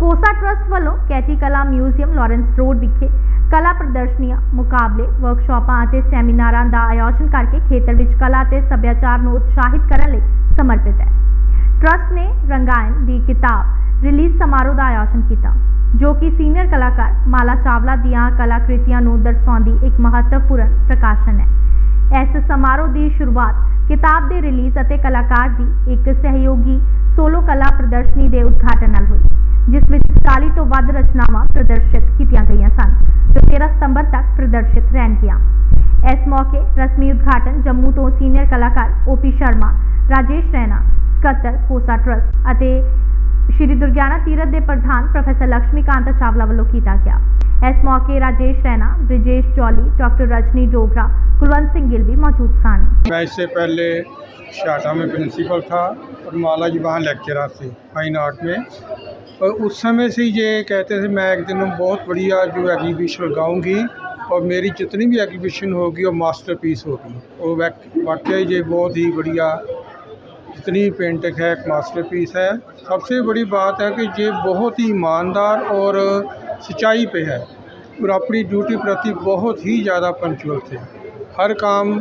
ਕੋਸਾ ਟਰਸਟ ਵੱਲੋਂ ਕੈਟੀ ਕਲਾ ਮਿਊਜ਼ੀਅਮ ਲਾਰੈਂਸ ਰੋਡ ਵਿਖੇ ਕਲਾ ਪ੍ਰਦਰਸ਼ਨੀਆਂ, ਮੁਕਾਬਲੇ, ਵਰਕਸ਼ਾਪਾਂ ਅਤੇ ਸੈਮੀਨਾਰਾਂ ਦਾ ਆਯੋਜਨ ਕਰਕੇ ਖੇਤਰ ਵਿੱਚ ਕਲਾ ਅਤੇ ਸੱਭਿਆਚਾਰ ਨੂੰ ਉਤਸ਼ਾਹਿਤ ਕਰਨ ਲਈ ਸਮਰਪਿਤ ਹੈ। ਟਰਸਟ ਨੇ ਰੰਗਾਇਣ ਦੀ ਕਿਤਾਬ ਰਿਲੀਜ਼ ਸਮਾਰੋਹ ਦਾ ਆਯੋਜਨ ਕੀਤਾ, ਜੋ ਕਿ ਸੀਨੀਅਰ ਕਲਾਕਾਰ ਮਾਲਾ ਚਾਵਲਾ ਦੀਆਂ ਕਲਾਕ੍ਰਿਤੀਆਂ ਨੂੰ ਦਰਸਾਉਂਦੀ ਇੱਕ ਮਹੱਤਵਪੂਰਨ ਪ੍ਰਕਾਸ਼ਨ ਹੈ। ਇਸ ਸਮਾਰੋਹ ਦੀ ਸ਼ੁਰੂਆਤ ਕਿਤਾਬ ਦੇ ਰਿਲੀਜ਼ ਅਤੇ ਕਲਾਕਾਰ ਦੀ ਇੱਕ ਸਹਿਯੋਗੀ ਸੋਲੋ ਕਲਾ ਪ੍ਰਦਰਸ਼ਨੀ ਦੇ ਉਦਘਾਟਨ ਨਾਲ ਹੋਈ। ਰਚਨਾਵਾਂ ਪ੍ਰਦਰਸ਼ਿਤ ਕੀਤੀਆਂ ਗਈਆਂ ਸਨ, ਜੋ 13 ਸਤੰਬਰ ਤੱਕ ਪ੍ਰਦਰਸ਼ਿਤ ਰਹਿਣਗੀਆਂ। ਇਸ ਮੌਕੇ ਰਸਮੀ ਉਦਘਾਟਨ ਜੰਮੂ ਤੋਂ ਸੀਨੀਅਰ ਕਲਾਕਾਰ ਓਪੀ ਸ਼ਰਮਾ, ਰਾਜੇਸ਼ ਰੈਨਾ ਸਕੱਤਰ ਕੋਸਾ ਟਰਸਟ ਅਤੇ ਸ਼੍ਰੀ ਦੁਰਗਿਆਨਾ ਤੀਰਤ ਦੇ ਪ੍ਰਧਾਨ ਪ੍ਰੋਫੈਸਰ ਲక్ష్ਮੀ ਕਾਂਤਾ ਚਾਵਲਾ ਵੱਲੋਂ ਕੀਤਾ ਗਿਆ। ਇਸ ਮੌਕੇ ਰਾਜੇਸ਼ ਰੈਨਾ ਬ੍ਰਿਜੇਸ਼ ਚੌਲੀ, ਡਾਕਟਰ रजनी डोगरा कुलवंत सिंह गिल भी मौजूद सन मैं इससे पहले शाटा में प्रिंसिपल था और माला जी वहाँ लेक्चरर थे फाइन आर्ट में और उस समय से ये कहते थे मैं एक दिन बहुत बढ़िया जो एग्जीबिशन लगाऊँगी और मेरी जितनी भी एग्जीबिशन होगी वो मास्टरपीस होगी। और वाक- वाकई ये बहुत ही बढ़िया जितनी पेंटिंग है, एक मास्टरपीस है। सबसे बड़ी बात है कि ये बहुत ही ईमानदार और सच्चाई पे है और अपनी ड्यूटी प्रति बहुत ही ज़्यादा पंचुअल थे। हर काम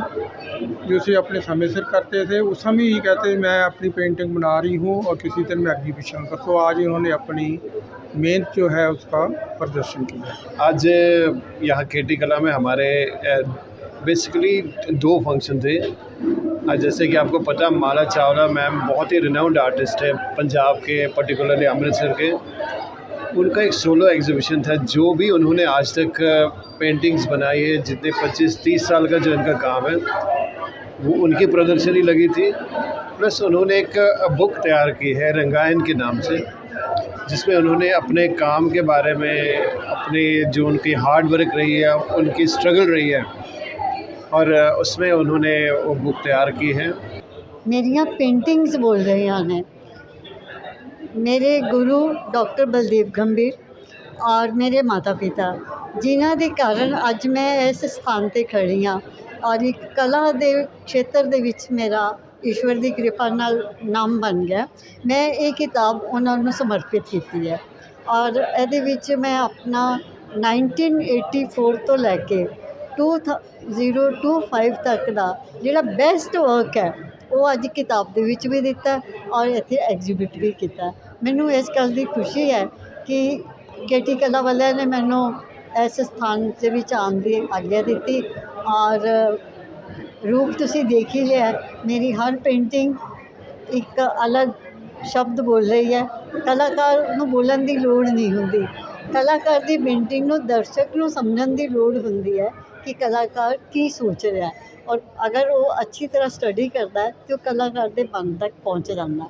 जो से अपने समय से करते थे, उस समय ही कहते थे मैं अपनी पेंटिंग बना रही हूँ और किसी दिन मैं एग्जीबिशन कर तो आज इन्होंने अपनी मेहनत जो है उसका प्रदर्शन किया आज यहाँ केटी कला में हमारे बेसिकली दो फ़ंक्शन थे। जैसे कि आपको पता, माला चावला मैम बहुत ही रिनाउंड आर्टिस्ट है, पंजाब के पर्टिकुलरली अमृतसर के। उनका एक सोलो एग्जीबिशन था, जो भी उन्होंने आज तक पेंटिंग्स बनाई है, जितने 25-30 साल का जो इनका काम है, वो उनकी प्रदर्शनी लगी थी। प्लस उन्होंने एक बुक तैयार की है, रंगायन के नाम से, जिसमें उन्होंने अपने काम के बारे में, अपने जो उनकी हार्ड वर्क रही है, उनकी स्ट्रगल रही है, और उसमें उन्होंने वो बुक तैयार की है। मेरी पेंटिंग्स बोल रही हैं ਮੇਰੇ ਗੁਰੂ ਡਾਕਟਰ ਬਲਦੇਵ ਗੰਭੀਰ ਔਰ ਮੇਰੇ ਮਾਤਾ ਪਿਤਾ, ਜਿਨ੍ਹਾਂ ਦੇ ਕਾਰਨ ਅੱਜ ਮੈਂ ਇਸ ਸਥਾਨ ਤੇ ਖੜ੍ਹੀ ਹਾਂ ਔਰ ਇੱਕ ਕਲਾ ਦੇ ਖੇਤਰ ਦੇ ਵਿੱਚ ਮੇਰਾ ਈਸ਼ਵਰ ਦੀ ਕਿਰਪਾ ਨਾਲ ਨਾਮ ਬਣ ਗਿਆ। ਮੈਂ ਇਹ ਕਿਤਾਬ ਉਹਨਾਂ ਨੂੰ ਸਮਰਪਿਤ ਕੀਤੀ ਹੈ ਔਰ ਇਹਦੇ ਵਿੱਚ ਮੈਂ ਆਪਣਾ 1984 ਤੋਂ ਲੈ ਕੇ 2025 ਤੱਕ ਦਾ ਜਿਹੜਾ ਬੈਸਟ ਵਰਕ ਹੈ ਉਹ ਅੱਜ ਕਿਤਾਬ ਦੇ ਵਿੱਚ ਵੀ ਦਿੱਤਾ ਔਰ ਇੱਥੇ ਐਗਜ਼ੀਬਿਟ ਵੀ ਕੀਤਾ। ਮੈਨੂੰ ਇਸ ਗੱਲ ਦੀ ਖੁਸ਼ੀ ਹੈ ਕਿ ਕੇਟੀ ਕਲਾ ਵਾਲਿਆਂ ਨੇ ਮੈਨੂੰ ਇਸ ਸਥਾਨ ਦੇ ਵਿੱਚ ਆਉਣ ਦੀ ਆਗਿਆ ਦਿੱਤੀ ਔਰ ਰੂਪ ਤੁਸੀਂ ਦੇਖ ਹੀ ਲਿਆ, ਮੇਰੀ ਹਰ ਪੇਂਟਿੰਗ ਇੱਕ ਅਲੱਗ ਸ਼ਬਦ ਬੋਲ ਰਹੀ ਹੈ। ਕਲਾਕਾਰ ਨੂੰ ਬੋਲਣ ਦੀ ਲੋੜ ਨਹੀਂ ਹੁੰਦੀ। ਕਲਾਕਾਰ ਦੀ ਪੇਂਟਿੰਗ ਨੂੰ ਦਰਸ਼ਕ ਨੂੰ ਸਮਝਣ ਦੀ ਲੋੜ ਹੁੰਦੀ ਹੈ। ਕਿ ਕਲਾਕਾਰ ਕੀ ਸੋਚ ਰਿਹਾ ਔਰ ਅਗਰ ਉਹ ਅੱਛੀ ਤਰ੍ਹਾਂ ਸਟੱਡੀ ਕਰਦਾ ਹੈ, ਤਾਂ ਉਹ ਕਲਾਕਾਰ ਦੇ ਮਨ ਤੱਕ ਪਹੁੰਚ ਜਾਂਦਾ